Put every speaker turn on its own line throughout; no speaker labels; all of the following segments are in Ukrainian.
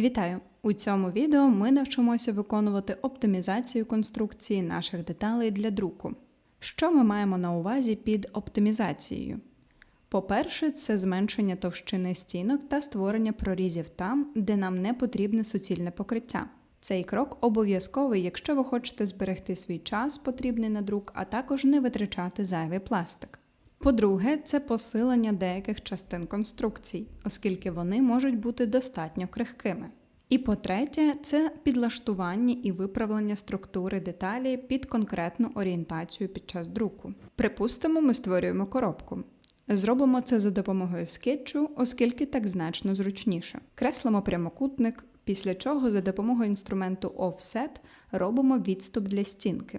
Вітаю! У цьому відео ми навчимося виконувати оптимізацію конструкції наших деталей для друку. Що ми маємо на увазі під оптимізацією? По-перше, це зменшення товщини стінок та створення прорізів там, де нам не потрібне суцільне покриття. Цей крок обов'язковий, якщо ви хочете зберегти свій час, потрібний на друк, а також не витрачати зайвий пластик. По-друге, це посилення деяких частин конструкцій, оскільки вони можуть бути достатньо крихкими. І по-третє, це підлаштування і виправлення структури деталі під конкретну орієнтацію під час друку. Припустимо, ми створюємо коробку. Зробимо це за допомогою скетчу, оскільки так значно зручніше. Креслимо прямокутник, після чого за допомогою інструменту Offset робимо відступ для стінки.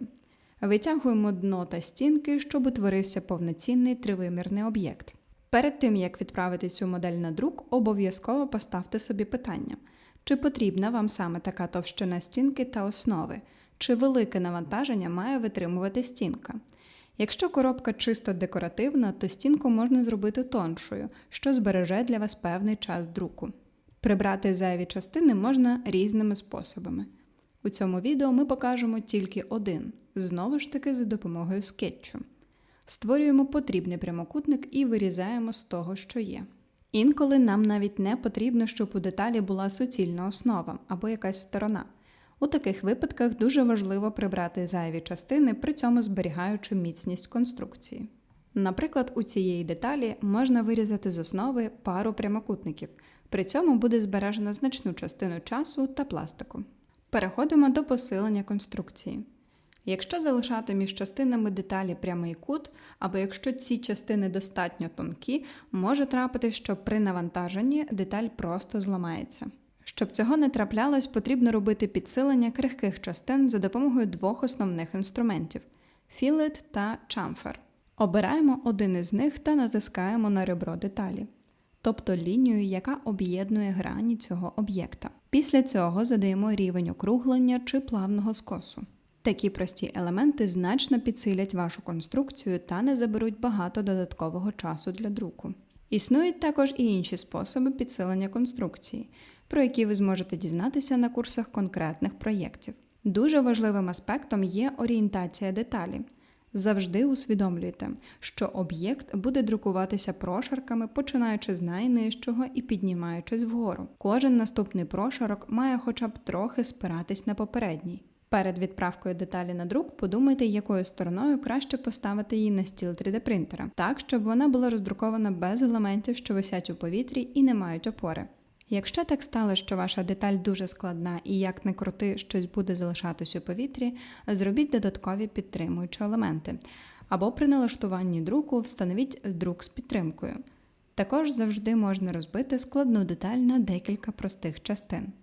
Витягуємо дно та стінки, щоб утворився повноцінний тривимірний об'єкт. Перед тим як відправити цю модель на друк, обов'язково поставте собі питання: чи потрібна вам саме така товщина стінки та основи, чи велике навантаження має витримувати стінка. Якщо коробка чисто декоративна, то стінку можна зробити тоншою, що збереже для вас певний час друку. Прибрати зайві частини можна різними способами. У цьому відео ми покажемо тільки один, знову ж таки за допомогою скетчу. Створюємо потрібний прямокутник і вирізаємо з того, що є. Інколи нам навіть не потрібно, щоб у деталі була суцільна основа або якась сторона. У таких випадках дуже важливо прибрати зайві частини, при цьому зберігаючи міцність конструкції. Наприклад, у цієї деталі можна вирізати з основи пару прямокутників, при цьому буде збережено значну частину часу та пластику. Переходимо до посилення конструкції. Якщо залишати між частинами деталі прямий кут, або якщо ці частини достатньо тонкі, може трапити, що при навантаженні деталь просто зламається. Щоб цього не траплялось, потрібно робити підсилення крихких частин за допомогою двох основних інструментів філет та чамфер. Обираємо один із них та натискаємо на ребро деталі, тобто лінію, яка об'єднує грані цього об'єкта. Після цього задаємо рівень округлення чи плавного скосу. Такі прості елементи значно підсилять вашу конструкцію та не заберуть багато додаткового часу для друку. Існують також і інші способи підсилення конструкції, про які ви зможете дізнатися на курсах конкретних проєктів. Дуже важливим аспектом є орієнтація деталі. Завжди усвідомлюйте, що об'єкт буде друкуватися прошарками, починаючи з найнижчого і піднімаючись вгору. Кожен наступний прошарок має хоча б трохи спиратись на попередній. Перед відправкою деталі на друк подумайте, якою стороною краще поставити її на стіл 3D принтера, так щоб вона була роздрукована без елементів, що висять у повітрі і не мають опори. Якщо так стало, що ваша деталь дуже складна і як не крути, щось буде залишатись у повітрі, зробіть додаткові підтримуючі елементи. Або при налаштуванні друку встановіть друк з підтримкою. Також завжди можна розбити складну деталь на декілька простих частин.